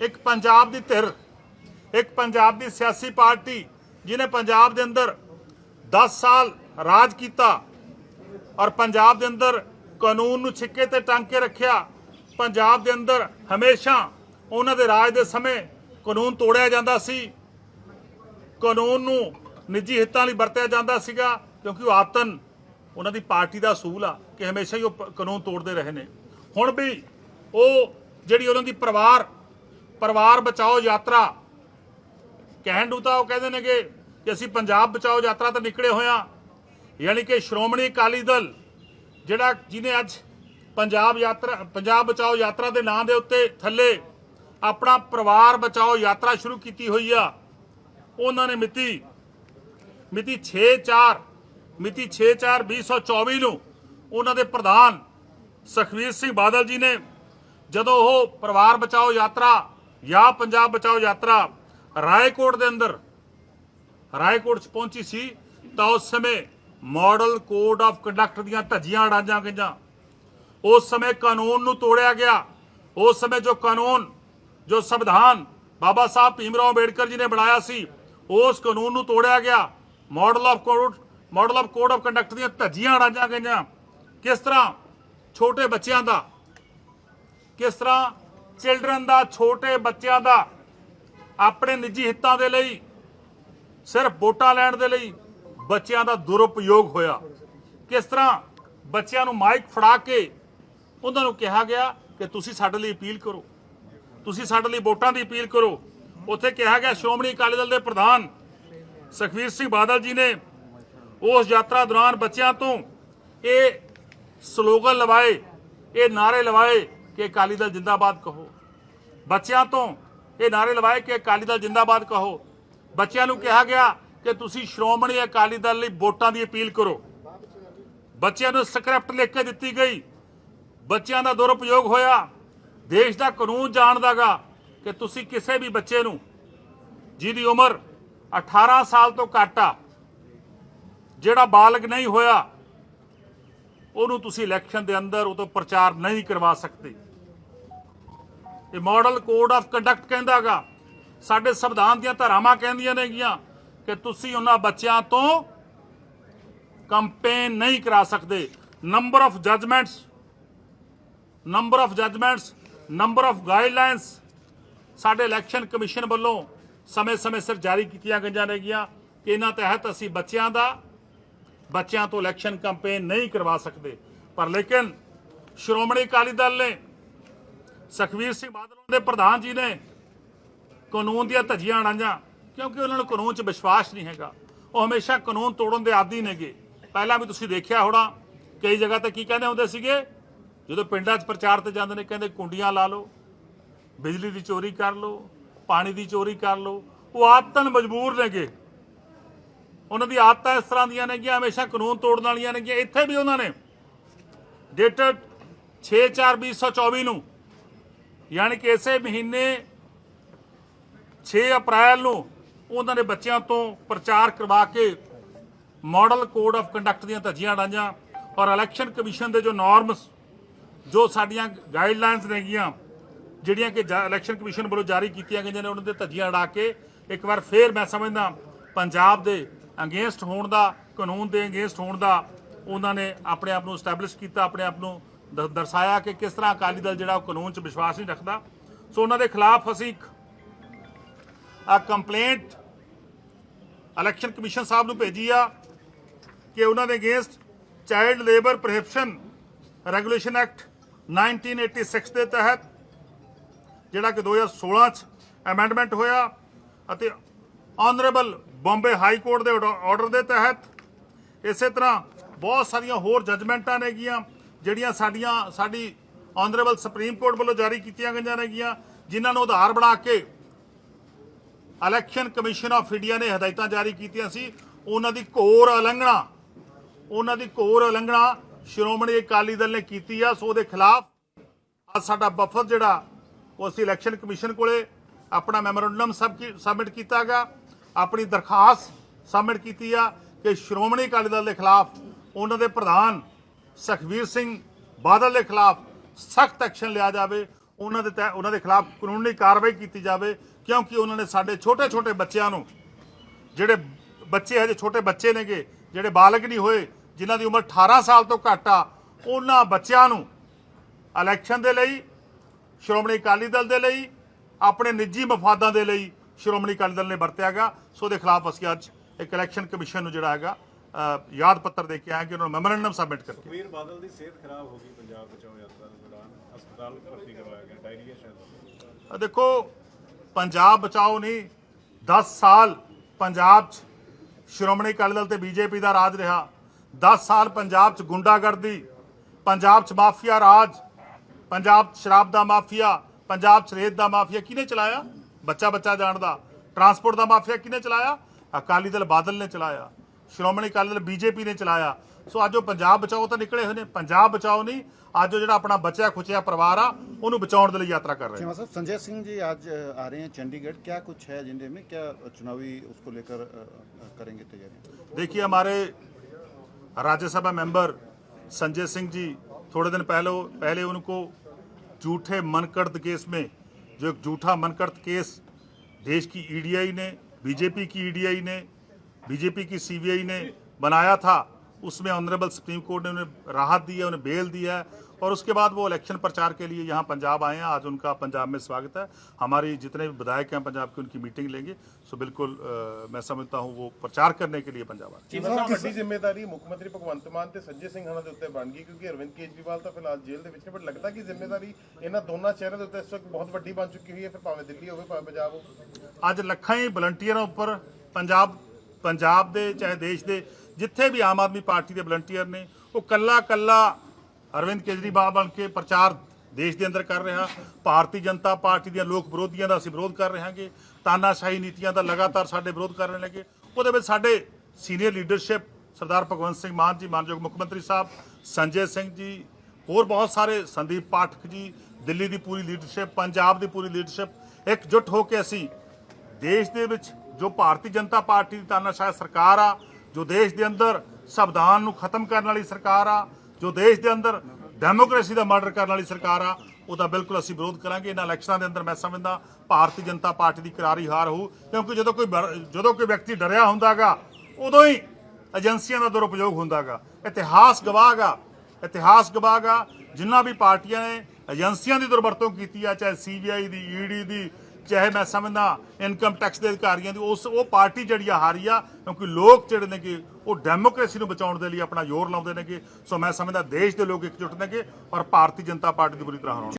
ਇੱਕ ਪੰਜਾਬ ਦੀ ਧਿਰ, ਇੱਕ ਪੰਜਾਬ ਦੀ ਸਿਆਸੀ ਪਾਰਟੀ ਜਿਹਨੇ ਪੰਜਾਬ ਦੇ ਅੰਦਰ 10 ਸਾਲ ਰਾਜ ਕੀਤਾ ਔਰ ਪੰਜਾਬ ਦੇ ਅੰਦਰ ਕਾਨੂੰਨ ਨੂੰ ਛਿੱਕੇ ਤੇ ਟੰਗ ਕੇ ਰੱਖਿਆ, ਪੰਜਾਬ ਦੇ ਅੰਦਰ ਹਮੇਸ਼ਾ ਉਹਨਾਂ ਦੇ ਰਾਜ ਦੇ ਸਮੇਂ ਕਾਨੂੰਨ ਤੋੜਿਆ ਜਾਂਦਾ ਸੀ। ਕਾਨੂੰਨ ਨੂੰ ਨਿੱਜੀ ਹਿੱਤਾਂ ਲਈ ਵਰਤਿਆ ਜਾਂਦਾ ਸੀਗਾ ਕਿਉਂਕਿ ਉਹ ਆਤਨ, ਉਹਨਾਂ ਦੀ ਪਾਰਟੀ ਦਾ ਅਸੂਲ ਆ ਕਿ ਹਮੇਸ਼ਾ ਹੀ ਉਹ ਕਾਨੂੰਨ ਤੋੜਦੇ ਰਹੇ ਨੇ। ਹੁਣ ਵੀ ਉਹ ਜਿਹੜੀ ਉਹਨਾਂ ਦੀ ਪਰਿਵਾਰ ਪਰਿਵਾਰ ਬਚਾਓ ਯਾਤਰਾ। ਕਹਿਣ ਨੂੰ ਤਾਂ ਉਹ ਕਹਿੰਦੇ ਨੇਗੇ ਕਿ ਅਸੀਂ ਪੰਜਾਬ ਬਚਾਓ ਯਾਤਰਾ ਤੇ ਨਿਕਲੇ ਹੋਇਆ ਯਾਨੀ ਕਿ ਸ਼੍ਰੋਮਣੀ ਅਕਾਲੀ ਦਲ, ਜਿਹੜਾ ਜਿਹਨੇ ਅੱਜ ਪੰਜਾਬ ਯਾਤਰਾ, ਪੰਜਾਬ ਬਚਾਓ ਯਾਤਰਾ ਦੇ ਨਾਂ ਦੇ ਉੱਤੇ ਥੱਲੇ ਆਪਣਾ ਪਰਿਵਾਰ ਬਚਾਓ ਯਾਤਰਾ ਸ਼ੁਰੂ ਕੀਤੀ ਹੋਈ ਆ। ਉਹਨਾਂ ਨੇ ਮਿਤੀ ਮਿਤੀ 6/4 ਮਿਤੀ 6/4/2024 ਨੂੰ ਉਹਨਾਂ ਦੇ ਪ੍ਰਧਾਨ ਸੁਖਵੀਰ ਸਿੰਘ ਬਾਦਲ ਜੀ ਨੇ ਜਦੋਂ ਉਹ ਪਰਿਵਾਰ ਬਚਾਓ ਯਾਤਰਾ ਜਾਂ ਪੰਜਾਬ ਬਚਾਓ ਯਾਤਰਾ ਰਾਏਕੋਟ ਦੇ ਅੰਦਰ, ਰਾਏਕੋਟ ਚ ਪਹੁੰਚੀ ਸੀ, ਤਾਂ ਉਸ ਸਮੇਂ ਮਾਡਲ ਕੋਡ ਆਫ ਕੰਡਕਟ ਦੀਆਂ ਧੱਜੀਆਂ ਅੜਾਈਆਂ ਗਈਆਂ। ਉਸ ਸਮੇਂ ਕਾਨੂੰਨ ਨੂੰ ਤੋੜਿਆ ਗਿਆ। ਉਸ ਸਮੇਂ ਜੋ ਕਾਨੂੰਨ, ਜੋ ਸੰਵਿਧਾਨ ਬਾਬਾ ਸਾਹਿਬ ਭੀਮ ਰਾਓ ਅੰਬੇਡਕਰ ਜੀ ਨੇ ਬਣਾਇਆ ਸੀ, ਉਸ ਕਾਨੂੰਨ ਨੂੰ ਤੋੜਿਆ ਗਿਆ। Model of code model of code of conduct ਦੀਆਂ ਧੱਜੀਆਂ ਅੜਾਈਆਂ ਗਈਆਂ। ਕਿਸ ਤਰ੍ਹਾਂ? ਛੋਟੇ ਬੱਚਿਆਂ ਦਾ। ਕਿਸ ਤਰ੍ਹਾਂ? ਚਿਲਡਰਨ ਦਾ, ਛੋਟੇ ਬੱਚਿਆਂ ਦਾ ਆਪਣੇ ਨਿੱਜੀ ਹਿੱਤਾਂ ਦੇ ਲਈ, ਸਿਰਫ ਵੋਟਾਂ ਲੈਣ ਦੇ ਲਈ ਬੱਚਿਆਂ ਦਾ ਦੁਰਉਪਯੋਗ ਹੋਇਆ। ਕਿਸ ਤਰ੍ਹਾਂ ਬੱਚਿਆਂ ਨੂੰ ਮਾਈਕ ਫੜਾ ਕੇ ਉਹਨਾਂ ਨੂੰ ਕਿਹਾ ਗਿਆ ਕਿ ਤੁਸੀਂ ਸਾਡੇ ਲਈ ਅਪੀਲ ਕਰੋ, ਤੁਸੀਂ ਸਾਡੇ ਲਈ ਵੋਟਾਂ ਦੀ ਅਪੀਲ ਕਰੋ। ਉੱਥੇ ਕਿਹਾ ਗਿਆ, ਸ਼੍ਰੋਮਣੀ ਅਕਾਲੀ ਦਲ ਦੇ ਪ੍ਰਧਾਨ ਸੁਖਵੀਰ ਸਿੰਘ ਬਾਦਲ ਜੀ ਨੇ ਉਸ ਯਾਤਰਾ ਦੌਰਾਨ ਬੱਚਿਆਂ ਤੋਂ ਇਹ ਸਲੋਗਨ ਲਵਾਏ, ਇਹ ਨਾਰੇ ਲਵਾਏ ਕਿ ਅਕਾਲੀ ਦਲ ਜਿੰਦਾਬਾਦ ਕਹੋ। ਬੱਚਿਆਂ ਤੋਂ ਇਹ ਨਾਰੇ ਲਵਾਏ ਕਿ ਅਕਾਲੀ ਦਲ ਜਿੰਦਾਬਾਦ ਕਹੋ। ਬੱਚਿਆਂ ਨੂੰ ਕਿਹਾ ਗਿਆ ਕਿ ਤੁਸੀਂ ਸ਼੍ਰੋਮਣੀ ਅਕਾਲੀ ਦਲ ਲਈ ਵੋਟਾਂ ਦੀ ਅਪੀਲ ਕਰੋ। ਬੱਚਿਆਂ ਨੂੰ ਸਕ੍ਰਿਪਟ ਲਿਖ ਕੇ ਦਿੱਤੀ ਗਈ। ਬੱਚਿਆਂ ਦਾ ਦੁਰਉਪਯੋਗ ਹੋਇਆ। ਦੇਸ਼ ਦਾ ਕਾਨੂੰਨ ਜਾਣਦਾਗਾ ਕਿ ਤੁਸੀਂ ਕਿਸੇ ਵੀ ਬੱਚੇ ਨੂੰ ਜਿਹਦੀ ਉਮਰ 18 ਸਾਲ ਤੋਂ ਘੱਟ ਆ, ਜਿਹੜਾ ਬਾਲਗ ਨਹੀਂ ਹੋਇਆ, ਉਹਨੂੰ ਤੁਸੀਂ ਇਲੈਕਸ਼ਨ ਦੇ ਅੰਦਰ ਉਹ ਤੋਂ ਪ੍ਰਚਾਰ ਨਹੀਂ ਕਰਵਾ ਸਕਦੇ। ਇਹ ਮਾਡਲ ਕੋਡ ਆਫ ਕੰਡਕਟ ਕਹਿੰਦਾਗਾ। ਸਾਡੇ ਸੰਵਿਧਾਨ ਦੀਆਂ ਧਾਰਾਵਾਂ ਕਹਿੰਦੀਆਂ ਨੇਗੀਆਂ ਕਿ ਤੁਸੀਂ ਉਹਨਾਂ ਬੱਚਿਆਂ ਤੋਂ ਕੰਪੇਨ ਨਹੀਂ ਕਰਾ ਸਕਦੇ। Number of judgments number of judgments number of guidelines ਸਾਡੇ ਇਲੈਕਸ਼ਨ ਕਮਿਸ਼ਨ ਵੱਲੋਂ ਸਮੇਂ-ਸਮੇਂ ਸਿਰ ਜਾਰੀ ਕੀਤੀਆਂ ਗਈਆਂ ਨੇਗੀਆਂ। ਕਿ ਇਹਨਾਂ ਤਹਿਤ ਅਸੀਂ ਬੱਚਿਆਂ ਦਾ, ਬੱਚਿਆਂ ਤੋਂ ਇਲੈਕਸ਼ਨ ਕੈਂਪੇਨ ਨਹੀਂ ਕਰਵਾ ਸਕਦੇ। ਪਰ ਲੇਕਿਨ ਸ਼੍ਰੋਮਣੀ ਅਕਾਲੀ ਦਲ ਨੇ ਸੁਖਵੀਰ ਸਿੰਘ ਬਾਦਲ ਦੇ ਪ੍ਰਧਾਨ ਜੀ ਨੇ ਕਾਨੂੰਨ ਦੀਆਂ ਧੱਜੀਆਂ ਅੜਾਈਆਂ ਕਿਉਂਕਿ ਉਹਨਾਂ ਨੂੰ ਕਾਨੂੰਨ 'ਚ ਵਿਸ਼ਵਾਸ ਨਹੀਂ ਹੈਗਾ। ਉਹ ਹਮੇਸ਼ਾ ਕਾਨੂੰਨ ਤੋੜਨ ਦੇ ਆਦੀ ਨੇਗੇ। ਪਹਿਲਾਂ ਵੀ ਤੁਸੀਂ ਦੇਖਿਆ ਹੋਣਾ, ਕਈ ਜਗ੍ਹਾ ਤੇ ਕੀ ਕਹਿੰਦੇ ਹੁੰਦੇ ਸੀਗੇ? ਜਦੋਂ ਪਿੰਡਾਂ 'ਚ ਪ੍ਰਚਾਰ ਤੇ ਜਾਂਦੇ ਨੇ, ਕਹਿੰਦੇ ਕੁੰਡੀਆਂ ਲਾ ਲਓ, ਬਿਜਲੀ ਦੀ ਚੋਰੀ ਕਰ ਲਓ, ਪਾਣੀ ਦੀ ਚੋਰੀ ਕਰ ਲਓ। ਉਹ ਆਦਤਨ ਮਜਬੂਰ ਨੇਗੇ। ਉਹਨਾਂ ਦੀ ਆਦਤਾਂ ਇਸ ਤਰ੍ਹਾਂ ਦੀਆਂ ਨੇਗੀਆਂ, ਹਮੇਸ਼ਾ ਕਾਨੂੰਨ ਤੋੜਨ ਵਾਲੀਆਂ ਨੇਗੀਆਂ। ਇੱਥੇ ਵੀ ਉਹਨਾਂ ਨੇ, ਡੇਟਡ 6/4/2024 ਨੂੰ ਯਾਨੀ ਕਿ ਇਸੇ ਮਹੀਨੇ 6 ਅਪ੍ਰੈਲ ਨੂੰ ਉਹਨਾਂ ਨੇ ਬੱਚਿਆਂ ਤੋਂ ਪ੍ਰਚਾਰ ਕਰਵਾ ਕੇ ਮਾਡਲ ਕੋਡ ਆਫ ਕੰਡਕਟ ਦੀਆਂ ਧੱਜੀਆਂ ਅੜਾਈਆਂ ਔਰ ਇਲੈਕਸ਼ਨ ਕਮਿਸ਼ਨ ਦੇ ਜੋ ਨਾਰਮਸ ਜੋ ਸਾਡੀਆਂ ਗਾਈਡਲਾਈਨਸ ਨੇਗੀਆਂ, ਜਿਹੜੀਆਂ ਕਿ ਜਾ- ਇਲੈਕਸ਼ਨ ਕਮਿਸ਼ਨ ਵੱਲੋਂ ਜਾਰੀ ਕੀਤੀਆਂ ਗਈਆਂ ਨੇ, ਉਹਨਾਂ ਦੇ ਧੱਜੀਆਂ ਅੜਾ ਕੇ ਇੱਕ ਵਾਰ ਫੇਰ ਮੈਂ ਸਮਝਦਾ ਪੰਜਾਬ ਦੇ ਅਗੇਂਸਟ ਹੋਣ ਦਾ, ਕਾਨੂੰਨ ਦੇ ਅਗੇਂਸਟ ਹੋਣ ਦਾ ਉਹਨਾਂ ਨੇ ਆਪਣੇ ਆਪ ਨੂੰ ਸਟੈਬਲਿਸ਼ ਕੀਤਾ, ਆਪਣੇ ਆਪ ਨੂੰ ਦਰਸਾਇਆ ਕਿ ਕਿਸ ਤਰ੍ਹਾਂ ਅਕਾਲੀ ਦਲ ਜਿਹੜਾ ਉਹ ਕਾਨੂੰਨ 'ਚ ਵਿਸ਼ਵਾਸ ਨਹੀਂ ਰੱਖਦਾ। ਸੋ ਉਹਨਾਂ ਦੇ ਖਿਲਾਫ ਅਸੀਂ ਆ ਕੰਪਲੇਂਟ ਇਲੈਕਸ਼ਨ ਕਮਿਸ਼ਨ ਸਾਹਿਬ ਨੂੰ ਭੇਜੀ ਆ ਕਿ ਉਹਨਾਂ ਦੇ against child labour prohibition regulation act 1986 ਦੇ ਤਹਿਤ ਜਿਹੜਾ ਕਿ 2016 ਚ ਅਮੈਂਡਮੈਂਟ ਹੋਇਆ ਅਤੇ ਆਨਰੇਬਲ ਬੰਬੇ ਹਾਈ ਕੋਰਟ ਦੇ ਆਰਡਰ ਦੇ ਤਹਿਤ ਇਸੇ ਤਰ੍ਹਾਂ ਬਹੁਤ ਸਾਰੀਆਂ ਹੋਰ ਜਜਮੈਂਟਾਂ ਨੇਗੀਆਂ ਜਿਹੜੀਆਂ ਸਾਡੀਆਂ, ਸਾਡੀ ਆਨਰੇਬਲ ਸੁਪਰੀਮ ਕੋਰਟ ਵੱਲੋਂ ਜਾਰੀ ਕੀਤੀਆਂ ਗਈਆਂ ਨੇਗੀਆਂ, ਜਿਨ੍ਹਾਂ ਨੂੰ ਆਧਾਰ ਬਣਾ ਕੇ ਇਲੈਕਸ਼ਨ ਕਮਿਸ਼ਨ ਆਫ ਇੰਡੀਆ ਨੇ ਹਦਾਇਤਾਂ ਜਾਰੀ ਕੀਤੀਆਂ ਸੀ। ਉਹਨਾਂ ਦੀ ਘੋਰ ਉਲੰਘਣਾ, ਉਹਨਾਂ ਦੀ ਘੋਰ ਉਲੰਘਣਾ ਸ਼੍ਰੋਮਣੀ ਅਕਾਲੀ ਦਲ ਨੇ ਕੀਤੀ ਆ, ਸੋ ਉਹਦੇ ਖਿਲਾਫ ਅੱਜ ਸਾਡਾ ਵਫ਼ਦ ਜਿਹੜਾ, ਉਹ ਅਸੀਂ ਇਲੈਕਸ਼ਨ ਕਮਿਸ਼ਨ ਕੋਲੇ ਆਪਣਾ ਮੈਮੋਰੰਡਮ ਸਬਮਿਟ ਕੀਤਾ ਕੀਤਾਗਾ ਆਪਣੀ ਦਰਖਾਸਤ ਸਬਮਿਟ ਕੀਤੀ ਆ ਕਿ ਸ਼੍ਰੋਮਣੀ ਅਕਾਲੀ ਦਲ ਦੇ ਖਿਲਾਫ ਉਹਨਾਂ ਦੇ ਪ੍ਰਧਾਨ ਸੁਖਵੀਰ ਸਿੰਘ ਬਾਦਲ ਦੇ ਖਿਲਾਫ ਸਖਤ ਐਕਸ਼ਨ ਲਿਆ ਜਾਵੇ, ਉਹਨਾਂ ਦੇ ਤਹਿ, ਉਹਨਾਂ ਦੇ ਖਿਲਾਫ ਕਾਨੂੰਨੀ ਕਾਰਵਾਈ ਕੀਤੀ ਜਾਵੇ, ਕਿਉਂਕਿ ਉਹਨਾਂ ਨੇ ਸਾਡੇ ਛੋਟੇ ਛੋਟੇ ਬੱਚਿਆਂ ਨੂੰ, ਜਿਹੜੇ ਬੱਚੇ ਹਜੇ ਛੋਟੇ ਬੱਚੇ ਨੇਗੇ, ਜਿਹੜੇ ਬਾਲਗ ਨਹੀਂ ਹੋਏ, ਜਿਨ੍ਹਾਂ ਦੀ ਉਮਰ 18 ਸਾਲ ਤੋਂ ਘੱਟ ਆ, ਉਹਨਾਂ ਬੱਚਿਆਂ ਨੂੰ ਇਲੈਕਸ਼ਨ ਦੇ ਲਈ, ਸ਼੍ਰੋਮਣੀ ਅਕਾਲੀ ਦਲ ਦੇ ਲਈ, ਆਪਣੇ ਨਿੱਜੀ ਮਫਾਦਾਂ ਦੇ ਲਈ ਸ਼੍ਰੋਮਣੀ ਅਕਾਲੀ ਦਲ ਨੇ ਵਰਤਿਆਗਾ ਸੋ ਦੇ ਖਿਲਾਫ ਅਸੀਂ ਅੱਜ ਇੱਕ ਇਲੈਕਸ਼ਨ ਕਮਿਸ਼ਨ ਨੂੰ ਜਿਹੜਾ ਹੈਗਾ ਯਾਦ ਪੱਤਰ ਦੇ ਕੇ ਆਏ ਕਿ ਉਹਨਾਂ ਨੂੰ ਮੈਮੋਰੈਂਡਮ ਸਬਮਿਟ ਕਰਕੇ। ਸੁਖਬੀਰ ਬਾਦਲ ਦੀ ਸਿਹਤ ਖਰਾਬ ਹੋ ਗਈ ਪੰਜਾਬ ਬਚਾਓ ਯਾਤਰਾ ਦੇ ਦੌਰਾਨ। ਹਸਪਤਾਲ ਭਰਤੀ ਕਰਵਾਇਆ ਗਿਆ ਡਾਇਰੀਆ ਸ਼ਾਇਦ। ਦੇਖੋ ਪੰਜਾਬ ਬਚਾਓ ਨਹੀਂ 10 ਸਾਲ ਪੰਜਾਬ 'ਚ ਸ਼੍ਰੋਮਣੀ ਅਕਾਲੀ ਦਲ ਤੇ ਬੀਜੇਪੀ ਦਾ ਰਾਜ ਰਿਹਾ। 10 ਸਾਲ ਪੰਜਾਬ 'ਚ ਗੁੰਡਾਗਰਦੀ ਪੰਜਾਬ 'ਚ ਮਾਫੀਆ ਰਾਜ ਪੰਜਾਬ 'ਚ ਸ਼ਰਾਬ ਦਾ ਮਾਫੀਆ ਪੰਜਾਬ 'ਚ ਰੇਤ ਦਾ ਮਾਫੀਆ ਕਿਹਨੇ ਚਲਾਇਆ? ਬੱਚਾ ਬੱਚਾ ਜਾਣਦਾ। ਟਰਾਂਸਪੋਰਟ ਦਾ ਮਾਫੀਆ ਕਿਹਨੇ ਚਲਾਇਆ? ਅਕਾਲੀ ਦਲ ਬਾਦਲ ਨੇ ਚਲਾਇਆ। ਸ਼੍ਰੋਮਣੀ ਅਕਾਲੀ ਦਲ ਬੀਜੇਪੀ ਨੇ ਚਲਾਇਆ ਸੋ ਅੱਜ ਉਹ ਪੰਜਾਬ ਬਚਾਓ ਤਾਂ ਨਿਕਲੇ ਹੋਏ ਨੇ ਪੰਜਾਬ ਬਚਾਓ ਨਹੀਂ ਅੱਜ ਉਹ ਜਿਹੜਾ ਆਪਣਾ ਬਚਿਆ ਖੁਚਿਆ ਪਰਿਵਾਰ ਆ ਉਹਨੂੰ ਬਚਾਉਣ ਦੇ ਲਈ ਯਾਤਰਾ ਕਰ ਰਹੇ ਨੇ चीमा साहब संजय सिंह जी आज अ, आ रहे हैं चंडीगढ़ क्या कुछ है एजेंडे में क्या चुनावी उसको लेकर अ, अ, करेंगे तैयारी देखिए हमारे राज्यसभा मेंबर संजय सिंह जी थोड़े दिन पहले पहले उनको झूठे मनकर्त केस में जो एक झूठा मनकर्त केस देश की ईडीआई ने बीजेपी की ईडीआई ने बीजेपी की सीबीआई ने बनाया था उसमें ऑनरेबल सुप्रीम कोर्ट ने उन्हें राहत दी है उन्हें बेल दिया है और उसके बाद वो इलेक्शन प्रचार के लिए यहाँ पंजाब आए हैं आज उनका पंजाब में स्वागत है हमारी जितने भी विधायक हैं पंजाब की उनकी मीटिंग लेंगे सो बिल्कुल अ, मैं समझता हूँ वो प्रचार करने के लिए पंजाब आए ਚੀਮਾ ਸਾਹਿਬ ਵੱਡੀ ਜ਼ਿੰਮੇਵਾਰੀ ਮੁੱਖ ਮੰਤਰੀ ਭਗਵੰਤ ਮਾਨ ਤੇ ਸੰਜੇ ਸਿੰਘ ਹਣਾ ਦੇ ਉੱਤੇ ਬਣ ਗਈ ਕਿਉਂਕਿ ਅਰਵਿੰਦ ਕੇਜਰੀਵਾਲ ਤਾਂ ਫਿਲਹਾਲ ਜੇਲ੍ਹ ਦੇ ਵਿੱਚ ਨੇ ਬਟ ਲੱਗਦਾ ਕਿ ਜ਼ਿੰਮੇਵਾਰੀ ਇਹਨਾਂ ਦੋਨਾਂ ਚਿਹਰਿਆਂ ਦੇ ਉੱਤੇ ਇਸ ਵਕਤ ਬਹੁਤ ਵੱਡੀ ਬਣ ਚੁੱਕੀ ਹੋਈ ਹੈ ਫਿਰ ਭਾਵੇਂ ਦਿੱਲੀ ਹੋਵੇ ਭਾਵੇਂ ਪੰਜਾਬ ਹੋਵੇ ਅੱਜ ਲੱਖਾਂ ਹੀ ਵਲੰਟੀਅਰਾਂ ਉੱਪਰ ਪੰਜਾਬ ਪੰਜਾਬ ਦੇ ਚਾਹੇ ਦੇਸ਼ ਦੇ ਜਿੱਥੇ ਵੀ ਆਮ ਆਦਮੀ ਪਾਰਟੀ ਦੇ ਵਲੰਟੀਅਰ ਨੇ, ਉਹ ਕੱਲਾ ਕੱਲਾ ਅਰਵਿੰਦ ਕੇਜਰੀਵਾਲ ਬਣ ਕੇ ਪ੍ਰਚਾਰ ਦੇਸ਼ ਦੇ ਅੰਦਰ ਕਰ ਰਿਹਾ। ਭਾਰਤੀ ਜਨਤਾ ਪਾਰਟੀ ਦੀਆਂ ਲੋਕ ਵਿਰੋਧੀਆਂ ਦਾ ਅਸੀਂ ਵਿਰੋਧ ਕਰ ਰਹੇ ਹਾਂਗੇ ਤਾਨਾਸ਼ਾਹੀ ਨੀਤੀਆਂ ਦਾ ਲਗਾਤਾਰ ਸਾਡੇ ਵਿਰੋਧ ਕਰ ਰਹੇ ਨੇਗੇ। ਉਹਦੇ ਵਿੱਚ ਸਾਡੇ ਸੀਨੀਅਰ ਲੀਡਰਸ਼ਿਪ ਸਰਦਾਰ ਭਗਵੰਤ ਸਿੰਘ ਮਾਨ ਜੀ, ਮਾਨਯੋਗ ਮੁੱਖ ਮੰਤਰੀ ਸਾਹਿਬ, ਸੰਜੇ ਸਿੰਘ ਜੀ, ਹੋਰ ਬਹੁਤ ਸਾਰੇ ਸੰਦੀਪ ਪਾਠਕ ਜੀ, ਦਿੱਲੀ ਦੀ ਪੂਰੀ ਲੀਡਰਸ਼ਿਪ ਪੰਜਾਬ ਦੀ ਪੂਰੀ ਲੀਡਰਸ਼ਿਪ ਇਕਜੁੱਟ ਹੋ ਕੇ ਅਸੀਂ ਦੇਸ਼ ਦੇ ਵਿੱਚ ਜੋ ਭਾਰਤੀ ਜਨਤਾ ਪਾਰਟੀ ਦੀ ਤਾਨਾਸ਼ਾਹ ਸਰਕਾਰ ਆ, ਜੋ ਦੇਸ਼ ਦੇ ਅੰਦਰ ਸੰਵਿਧਾਨ ਨੂੰ ਖਤਮ ਕਰਨ ਵਾਲੀ ਸਰਕਾਰ ਆ, ਜੋ ਦੇਸ਼ ਦੇ ਅੰਦਰ ਡੈਮੋਕ੍ਰੇਸੀ ਦਾ ਮਰਡਰ ਕਰਨ ਵਾਲੀ ਸਰਕਾਰ ਆ, ਉਹਦਾ ਬਿਲਕੁਲ ਅਸੀਂ ਵਿਰੋਧ ਕਰਾਂਗੇ। ਇਹਨਾਂ ਇਲੈਕਸ਼ਨਾਂ ਦੇ ਅੰਦਰ ਮੈਂ ਸਮਝਦਾ, ਭਾਰਤੀ ਜਨਤਾ ਪਾਰਟੀ ਦੀ ਕਰਾਰੀ ਹਾਰ ਹੋਊ, ਕਿਉਂਕਿ ਜਦੋਂ ਕੋਈ ਜਦੋਂ ਕੋਈ ਵਿਅਕਤੀ ਡਰਿਆ ਹੁੰਦਾਗਾ, ਉਦੋਂ ਹੀ ਏਜੰਸੀਆਂ ਦਾ ਦੁਰਉਪਯੋਗ ਹੁੰਦਾਗਾ। ਇਤਿਹਾਸ ਗਵਾਹਗਾ ਇਤਿਹਾਸ ਗਵਾਹਗਾ, ਜਿੰਨਾ ਵੀ ਪਾਰਟੀਆਂ ਨੇ ਏਜੰਸੀਆਂ ਦੀ ਦੁਰਵਰਤੋਂ ਕੀਤੀ ਆ, ਚਾਹੇ ਸੀਬੀਆਈ ਦੀ ਈਡੀ ਦੀ ਚਾਹੇ ਮੈਂ ਸਮਝਦਾ ਇਨਕਮ ਟੈਕਸ ਦੇ ਅਧਿਕਾਰੀਆਂ ਦੀ, ਉਸ ਉਹ ਪਾਰਟੀ ਜਿਹੜੀ ਆ ਹਾਰੀ ਆ, ਕਿਉਂਕਿ ਲੋਕ ਜਿਹੜੇ ਨੇਗੇ, ਉਹ ਡੈਮੋਕ੍ਰੇਸੀ ਨੂੰ ਬਚਾਉਣ ਦੇ ਲਈ ਆਪਣਾ ਜ਼ੋਰ ਲਾਉਂਦੇ ਨੇਗੇ। ਸੋ ਮੈਂ ਸਮਝਦਾ ਦੇਸ਼ ਦੇ ਲੋਕ ਇਕਜੁੱਟ ਨੇਗੇ ਔਰ ਭਾਰਤੀ ਜਨਤਾ ਪਾਰਟੀ ਦੀ ਬੁਰੀ ਤਰ੍ਹਾਂ ਹਰਾਉਣ।